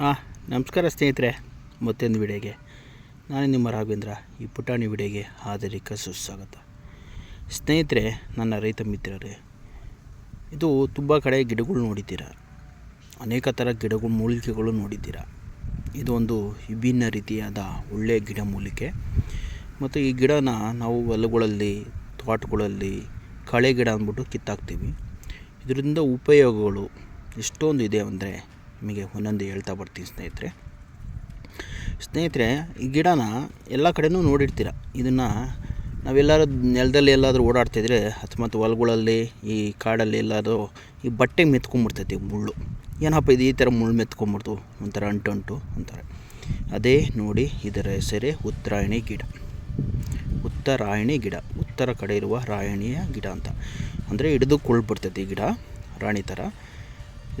ಹಾಂ ನಮಸ್ಕಾರ ಸ್ನೇಹಿತರೆ, ಮತ್ತೊಂದು ವಿಡಿಯೋಗೆ. ನಾನು ನಿಮ್ಮ ರಾಘವೇಂದ್ರ, ಈ ಪುಟಾಣಿ ವಿಡಿಯೋಗೆ ಆಧರಿಕ ಸುಸ್ವಾಗತ. ಸ್ನೇಹಿತರೆ, ನನ್ನ ರೈತ ಮಿತ್ರರೇ, ಇದು ತುಂಬ ಕಡೆ ಗಿಡಗಳು ನೋಡಿದ್ದೀರ? ಅನೇಕ ಥರ ಗಿಡಗಳು ಮೂಲಿಕೆಗಳು ನೋಡಿದ್ದೀರ? ಇದು ಒಂದು ವಿಭಿನ್ನ ರೀತಿಯಾದ ಒಳ್ಳೆಯ ಗಿಡಮೂಲಿಕೆ ಮತ್ತು ಈ ಗಿಡನ ನಾವು ಹೊಲಗಳಲ್ಲಿ, ತೋಟಗಳಲ್ಲಿ, ಕಳೆ ಗಿಡ ಅಂದ್ಬಿಟ್ಟು ಕಿತ್ತಾಕ್ತೀವಿ. ಇದರಿಂದ ಉಪಯೋಗಗಳು ಎಷ್ಟೊಂದು ಇದೆ ಅಂದರೆ ನಿಮಗೆ ಒಂದೊಂದು ಹೇಳ್ತಾ ಬರ್ತೀನಿ ಸ್ನೇಹಿತರೆ. ಸ್ನೇಹಿತರೆ, ಈ ಗಿಡನ ಎಲ್ಲ ಕಡೆನೂ ನೋಡಿರ್ತೀರ. ಇದನ್ನು ನಾವೆಲ್ಲರೂ ನೆಲದಲ್ಲಿ ಎಲ್ಲಾದರೂ ಓಡಾಡ್ತಿದ್ರೆ ಅಥವಾ ಹೊಲಗಳಲ್ಲಿ, ಈ ಕಾಡಲ್ಲಿ ಎಲ್ಲಾದರೂ ಈ ಬಟ್ಟೆ ಮೆತ್ಕೊಂಬಿಡ್ತೈತಿ ಮುಳ್ಳು. ಏನಪ್ಪ ಇದು ಈ ಥರ ಮುಳ್ಳು ಮೆತ್ಕೊಂಬಿಡ್ತು ಒಂಥರ ಅಂಟು ಅಂಟು ಅಂತಾರೆ. ಅದೇ ನೋಡಿ ಇದರ ಹೆಸರೇ ಉತ್ತರಾಯಣಿ ಗಿಡ. ಉತ್ತರಾಯಣಿ ಗಿಡ. ಉತ್ತರ ಕಡೆ ಇರುವ ರಾಯಣಿಯ ಗಿಡ ಅಂತ. ಅಂದರೆ ಹಿಡಿದುಕೊಳ್ಬಿಡ್ತೈತಿ ಈ ಗಿಡ ರಾಣಿ ಥರ.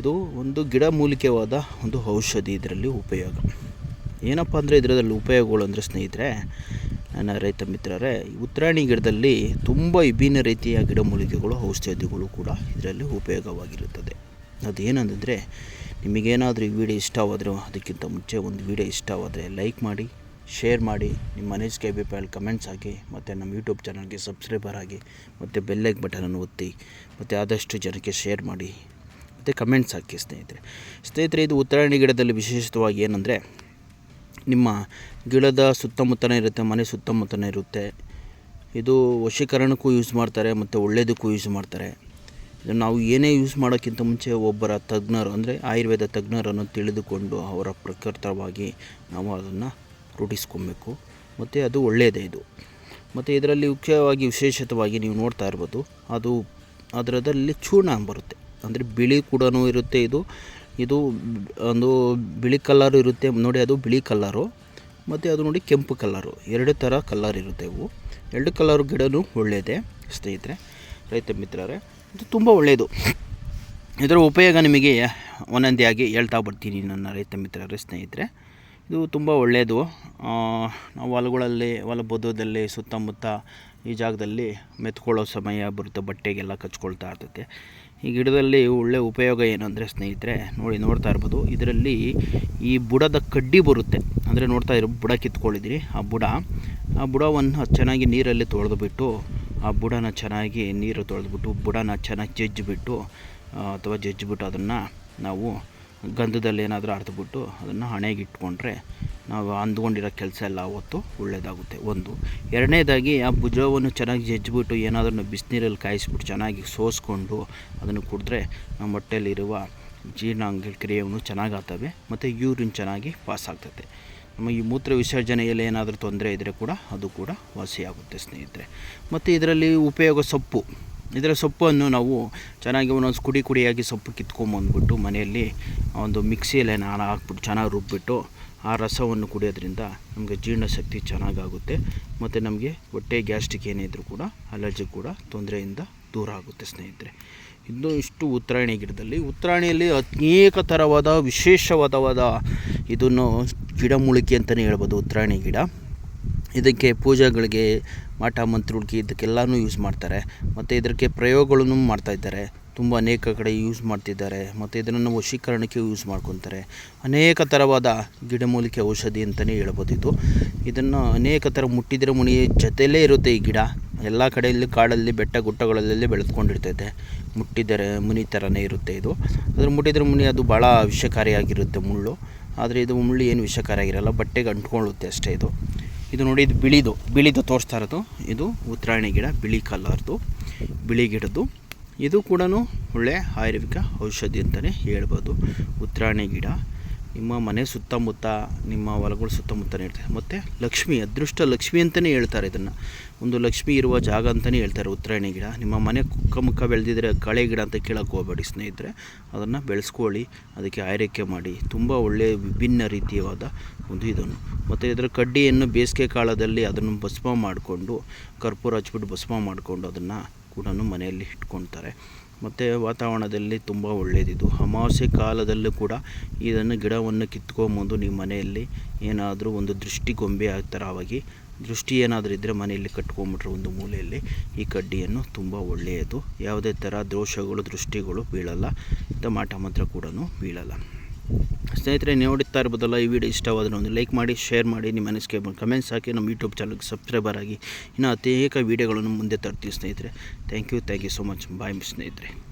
ಇದು ಒಂದು ಗಿಡಮೂಲಿಕೆವಾದ ಒಂದು ಔಷಧಿ ಇದರಲ್ಲಿ ಉಪಯೋಗ. ಏನಪ್ಪ ಅಂದರೆ ಇದರಲ್ಲಿ ಉಪಯೋಗಗಳು ಅಂದರೆ ಸ್ನೇಹಿತರೆ, ನನ್ನ ರೈತ ಮಿತ್ರರೇ ಉತ್ತರಾಣಿ ಗಿಡದಲ್ಲಿ ತುಂಬ ವಿಭಿನ್ನ ರೀತಿಯ ಗಿಡಮೂಲಿಕೆಗಳು, ಔಷಧಿಗಳು ಕೂಡ ಇದರಲ್ಲಿ ಉಪಯೋಗವಾಗಿರುತ್ತದೆ. ಅದೇನಂದರೆ, ನಿಮಗೇನಾದರೂ ಈ ವಿಡಿಯೋ ಇಷ್ಟವಾದರೂ ಅದಕ್ಕಿಂತ ಮುಂಚೆ ಒಂದು ವಿಡಿಯೋ ಇಷ್ಟವಾದರೆ ಲೈಕ್ ಮಾಡಿ, ಶೇರ್ ಮಾಡಿ, ನಿಮ್ಮ ಅನಿಸಿಕೆ ಅಭಿಪ್ರಾಯ ಕಮೆಂಟ್ಸ್ ಹಾಕಿ, ಮತ್ತು ನಮ್ಮ ಯೂಟ್ಯೂಬ್ ಚಾನಲ್ಗೆ ಸಬ್ಸ್ಕ್ರೈಬರ್ ಆಗಿ, ಮತ್ತು ಬೆಲ್ಲೈಕ್ ಬಟನನ್ನು ಒತ್ತಿ, ಮತ್ತು ಆದಷ್ಟು ಜನಕ್ಕೆ ಶೇರ್ ಮಾಡಿ. ಮತ್ತು ಕಮೆಂಟ್ಸ್ ಹಾಕಿ ಸ್ನೇಹಿತರೆ. ಸ್ನೇಹಿತರೆ, ಇದು ಉತ್ತರಾಯಣಿ ಗಿಡದಲ್ಲಿ ವಿಶೇಷವಾಗಿ ಏನಂದರೆ, ನಿಮ್ಮ ಗಿಡದ ಸುತ್ತಮುತ್ತನೇ ಇರುತ್ತೆ, ಮನೆ ಸುತ್ತಮುತ್ತನೇ ಇರುತ್ತೆ. ಇದು ವಶೀಕರಣಕ್ಕೂ ಯೂಸ್ ಮಾಡ್ತಾರೆ, ಮತ್ತು ಒಳ್ಳೆಯದಕ್ಕೂ ಯೂಸ್ ಮಾಡ್ತಾರೆ. ಇದು ನಾವು ಏನೇ ಯೂಸ್ ಮಾಡೋಕ್ಕಿಂತ ಮುಂಚೆ ಒಬ್ಬರ ತಜ್ಞರು, ಅಂದರೆ ಆಯುರ್ವೇದ ತಜ್ಞರನ್ನು ತಿಳಿದುಕೊಂಡು ಅವರ ಪ್ರಕೃತವಾಗಿ ನಾವು ಅದನ್ನು ರೂಢಿಸ್ಕೊಬೇಕು. ಮತ್ತು ಅದು ಒಳ್ಳೆಯದೇ ಇದು. ಮತ್ತು ಇದರಲ್ಲಿ ಮುಖ್ಯವಾಗಿ ವಿಶೇಷತವಾಗಿ ನೀವು ನೋಡ್ತಾ ಇರ್ಬೋದು, ಅದು ಅದರದಲ್ಲಿ ಚೂರ್ಣ ಬರುತ್ತೆ. ಅಂದರೆ ಬಿಳಿ ಕೂಡ ಇರುತ್ತೆ ಇದು. ಇದು ಒಂದು ಬಿಳಿ ಕಲ್ಲರ್ ಇರುತ್ತೆ. ನೋಡಿ ಅದು ಬಿಳಿ ಕಲ್ಲರು ಮತ್ತು ಅದು ನೋಡಿ ಕೆಂಪು ಕಲ್ಲರು ಎರಡು ಥರ ಕಲ್ಲರ್ ಇರುತ್ತೆ ಇವು. ಎರಡು ಕಲರ್ ಗಿಡನೂ ಒಳ್ಳೆಯದೇ ಸ್ನೇಹಿತರೆ, ರೈತ ಮಿತ್ರರೇ. ಇದು ತುಂಬ ಒಳ್ಳೆಯದು. ಇದರ ಉಪಯೋಗ ನಿಮಗೆ ಒಂದೊಂದಿಯಾಗಿ ಹೇಳ್ತಾ ಬರ್ತೀನಿ ನನ್ನ ರೈತ ಮಿತ್ರರೇ, ಸ್ನೇಹಿತರೆ. ಇದು ತುಂಬ ಒಳ್ಳೆಯದು. ನಾವು ಹೊಲಗಳಲ್ಲಿ, ಹೊಲ ಬದುದಲ್ಲಿ ಸುತ್ತಮುತ್ತ ಈ ಜಾಗದಲ್ಲಿ ಮೆತ್ಕೊಳ್ಳೋ ಸಮಯ ಬರುತ್ತೆ. ಬಟ್ಟೆಗೆಲ್ಲ ಕಚ್ಕೊಳ್ತಾ ಇರ್ತೈತೆ. ಈ ಗಿಡದಲ್ಲಿ ಒಳ್ಳೆಯ ಉಪಯೋಗ ಏನು ಅಂದರೆ ಸ್ನೇಹಿತರೆ, ನೋಡಿ ನೋಡ್ತಾ ಇರ್ಬೋದು. ಇದರಲ್ಲಿ ಈ ಬುಡದ ಕಡ್ಡಿ ಬರುತ್ತೆ. ಅಂದರೆ ನೋಡ್ತಾ ಇರೋ ಬುಡ ಕಿತ್ಕೊಂಡಿದ್ದೀರಿ ಆ ಬುಡ. ಆ ಬುಡವನ್ನು ಚೆನ್ನಾಗಿ ನೀರಲ್ಲಿ ತೊಳೆದುಬಿಟ್ಟು, ಆ ಬುಡನ ಚೆನ್ನಾಗಿ ನೀರು ತೊಳೆದುಬಿಟ್ಟು, ಬುಡನ ಚೆನ್ನಾಗಿ ಜಜ್ಜಿಬಿಟ್ಟು ಅಥವಾ ಜಜ್ಜಿಬಿಟ್ಟು ಅದನ್ನು ನಾವು ಗಂಧದಲ್ಲಿ ಏನಾದರೂ ಅರ್ದ್ಬಿಟ್ಟು ಅದನ್ನು ಹಣೆಗೆ ಇಟ್ಕೊಂಡ್ರೆ ನಾವು ಅಂದ್ಕೊಂಡಿರೋ ಕೆಲಸ ಎಲ್ಲ ಅವತ್ತು ಒಳ್ಳೆಯದಾಗುತ್ತೆ ಒಂದು. ಎರಡನೇದಾಗಿ, ಆ ಭುಜವನ್ನು ಚೆನ್ನಾಗಿ ಜಜ್ಜಿಬಿಟ್ಟು ಏನಾದರೂ ಬಿಸಿನೀರಲ್ಲಿ ಕಾಯಿಸ್ಬಿಟ್ಟು ಚೆನ್ನಾಗಿ ಸೋಸ್ಕೊಂಡು ಅದನ್ನು ಕುಡಿದ್ರೆ ನಮ್ಮ ಹೊಟ್ಟೆಯಲ್ಲಿರುವ ಜೀರ್ಣಾಂಗ ಕ್ರಿಯೆಯನ್ನು ಚೆನ್ನಾಗಿ ಆಗ್ತವೆ ಮತ್ತು ಯೂರಿನ್ ಚೆನ್ನಾಗಿ ಪಾಸ್ ಆಗ್ತದೆ ನಮ್ಮ ಈ ಮೂತ್ರ ವಿಸರ್ಜನೆಯಲ್ಲಿ ಏನಾದರೂ ತೊಂದರೆ ಇದ್ದರೆ ಕೂಡ ಅದು ಕೂಡ ವಾಸಿಯಾಗುತ್ತೆ ಸ್ನೇಹಿತರೆ. ಮತ್ತು ಇದರಲ್ಲಿ ಉಪಯೋಗ ಸೊಪ್ಪು. ಇದರ ಸೊಪ್ಪನ್ನು ನಾವು ಚೆನ್ನಾಗಿ ಒಂದೊಂದು ಕುಡಿ ಕುಡಿಯಾಗಿ ಸೊಪ್ಪು ಕಿತ್ಕೊಂಬಂದ್ಬಿಟ್ಟು ಮನೆಯಲ್ಲಿ ಒಂದು ಮಿಕ್ಸಿಯಲ್ಲಿ ನಾನು ಹಾಕ್ಬಿಟ್ಟು ಚೆನ್ನಾಗಿ ರುಬ್ಬಿಟ್ಟು ಆ ರಸವನ್ನು ಕುಡಿಯೋದ್ರಿಂದ ನಮಗೆ ಜೀರ್ಣಶಕ್ತಿ ಚೆನ್ನಾಗಾಗುತ್ತೆ. ಮತ್ತು ನಮಗೆ ಹೊಟ್ಟೆ ಗ್ಯಾಸ್ಟ್ರಿಕ್ ಏನೇ ಇದ್ದರೂ ಕೂಡ ಅಲರ್ಜಿ ಕೂಡ ತೊಂದರೆಯಿಂದ ದೂರ ಆಗುತ್ತೆ ಸ್ನೇಹಿತರೆ. ಇನ್ನು ಇಷ್ಟು ಉತ್ತರಾಯಣಿ ಗಿಡದಲ್ಲಿ. ಉತ್ತರಾಯಣಿಯಲ್ಲಿ ಅನೇಕ ಥರವಾದ ವಿಶೇಷವಾದವಾದ ಇದನ್ನು ಗಿಡಮೂಲಿಕೆ ಅಂತಲೇ ಹೇಳ್ಬೋದು ಉತ್ತರಾಯಣಿ ಗಿಡ. ಇದಕ್ಕೆ ಪೂಜೆಗಳಿಗೆ ಮಾಟ ಮಂತ್ರಗಳಿಗೆ ಇದಕ್ಕೆಲ್ಲನೂ ಯೂಸ್ ಮಾಡ್ತಾರೆ. ಮತ್ತು ಇದಕ್ಕೆ ಪ್ರಯೋಗಗಳನ್ನು ಮಾಡ್ತಾಯಿದ್ದಾರೆ ತುಂಬ ಅನೇಕ ಕಡೆ ಯೂಸ್ ಮಾಡ್ತಿದ್ದಾರೆ. ಮತ್ತು ಇದನ್ನು ವಶೀಕರಣಕ್ಕೆ ಯೂಸ್ ಮಾಡ್ಕೊತಾರೆ. ಅನೇಕ ಥರವಾದ ಗಿಡಮೂಲಿಕೆ ಔಷಧಿ ಅಂತಲೇ ಹೇಳ್ಬೋದು ಇದು. ಇದನ್ನು ಅನೇಕ ಥರ ಮುಟ್ಟಿದ್ರೆ ಮುನಿ ಜೊತೆಯಲ್ಲೇ ಇರುತ್ತೆ ಈ ಗಿಡ. ಎಲ್ಲ ಕಡೆಯಲ್ಲಿ ಕಾಡಲ್ಲಿ ಬೆಟ್ಟ ಗುಟ್ಟಗಳಲ್ಲಿ ಬೆಳೆದುಕೊಂಡಿರ್ತೈತೆ. ಮುಟ್ಟಿದರೆ ಮುನಿ ಥರನೇ ಇರುತ್ತೆ ಇದು. ಅದರ ಮುಟ್ಟಿದ್ರೆ ಮುನಿ ಅದು ಭಾಳ ವಿಷಕಾರಿಯಾಗಿರುತ್ತೆ ಮುಳ್ಳು. ಆದರೆ ಇದು ಮುಳ್ಳು ಏನು ವಿಷಕಾರಿಯಾಗಿರಲ್ಲ, ಬಟ್ಟೆಗೆ ಅಂಟ್ಕೊಳ್ಳುತ್ತೆ ಅಷ್ಟೇ ಇದು. ಇದು ನೋಡಿ, ಇದು ಬಿಳಿದು ಬಿಳಿದು ತೋರಿಸ್ತಾ ಇರೋದು. ಇದು ಉತ್ತರಾಯಣಿ ಗಿಡ, ಬಿಳಿ ಕಲರ್ದು, ಬಿಳಿ ಗಿಡದ್ದು. ಇದು ಕೂಡ ಒಳ್ಳೆಯ ಆಯುರ್ವೇದಿಕ ಔಷಧಿ ಅಂತಲೇ ಹೇಳ್ಬೋದು. ಉತ್ತರಾಯಣಿ ಗಿಡ. ನಿಮ್ಮ ಮನೆ ಸುತ್ತಮುತ್ತ, ನಿಮ್ಮ ಹೊಲಗಳು ಸುತ್ತಮುತ್ತನೇ ಹೇಳ್ತಾರೆ. ಮತ್ತು ಲಕ್ಷ್ಮಿ, ಅದೃಷ್ಟ ಲಕ್ಷ್ಮಿ ಅಂತಲೇ ಹೇಳ್ತಾರೆ ಇದನ್ನು. ಒಂದು ಲಕ್ಷ್ಮಿ ಇರುವ ಜಾಗ ಅಂತಲೇ ಹೇಳ್ತಾರೆ ಉತ್ತರಾಯಣಿ ಗಿಡ. ನಿಮ್ಮ ಮನೆ ಕುಕ್ಕ ಮುಕ್ಕ ಬೆಳೆದಿದ್ರೆ ಕಳೆ ಗಿಡ ಅಂತ ಕೇಳೋಕ್ಕೆ ಹೋಗಬೇಡಿ ಸ್ನೇಹಿತರೆ. ಅದನ್ನು ಬೆಳೆಸ್ಕೊಳ್ಳಿ, ಅದಕ್ಕೆ ಆರೈಕೆ ಮಾಡಿ. ತುಂಬ ಒಳ್ಳೆಯ ವಿಭಿನ್ನ ರೀತಿಯಾದ ಒಂದು ಇದನ್ನು. ಮತ್ತು ಇದರ ಕಡ್ಡಿಯನ್ನು ಬೇಸಿಗೆ ಕಾಲದಲ್ಲಿ ಅದನ್ನು ಭಸ್ಮ ಮಾಡಿಕೊಂಡು, ಕರ್ಪೂರ ಹಚ್ಬಿಟ್ಟು ಭಸ್ಮ ಮಾಡಿಕೊಂಡು ಅದನ್ನು ಕೂಡ ಮನೆಯಲ್ಲಿ ಇಟ್ಕೊಳ್ತಾರೆ. ಮತ್ತು ವಾತಾವರಣದಲ್ಲಿ ತುಂಬ ಒಳ್ಳೆಯದಿದು ಅಮಾವಾಸ್ಯೆ ಕಾಲದಲ್ಲೂ ಕೂಡ ಇದನ್ನು ಗಿಡವನ್ನು ಕಿತ್ಕೊಂಬಂದು ನಿಮ್ಮ ಮನೆಯಲ್ಲಿ ಏನಾದರೂ ಒಂದು ದೃಷ್ಟಿ ಗೊಂಬೆ ಆ ಥರವಾಗಿ ದೃಷ್ಟಿ ಏನಾದರೂ ಇದ್ದರೆ ಮನೆಯಲ್ಲಿ ಕಟ್ಕೊಂಬಿಟ್ರೆ ಒಂದು ಮೂಲೆಯಲ್ಲಿ ಈ ಕಡ್ಡಿಯನ್ನು ತುಂಬ ಒಳ್ಳೆಯದು. ಯಾವುದೇ ಥರ ದೋಷಗಳು, ದೃಷ್ಟಿಗಳು ಬೀಳಲ್ಲ. ಟಮಾಟ ಮಂತ್ರ ಕೂಡ ಬೀಳಲ್ಲ. ಸ್ನೇಹಿತರೆ ನೋಡುತ್ತಾ ಇರ್ಬೋದಲ್ಲ, ಈ ವಿಡಿಯೋ ಇಷ್ಟವಾದರೆ ಒಂದು ಲೈಕ್ ಮಾಡಿ, ಶೇರ್ ಮಾಡಿ, ನಿಮ್ಮ ಅನಿಸಿಕೆ ಕಮೆಂಟ್ಸ್ ಹಾಕಿ ನಮ್ಮ ಯೂಟ್ಯೂಬ್ ಚಾನಲ್ಗೆ ಸಬ್ಸ್ಕ್ರೈಬರ್ ಆಗಿ ಇನ್ನು ಅನೇಕ ವೀಡಿಯೋಗಳನ್ನು ಮುಂದೆ ತರ್ತೀವಿ ಸ್ನೇಹಿತರೆ. Thank you thank you so much. Bye ಸ್ನೇಹಿತರೆ.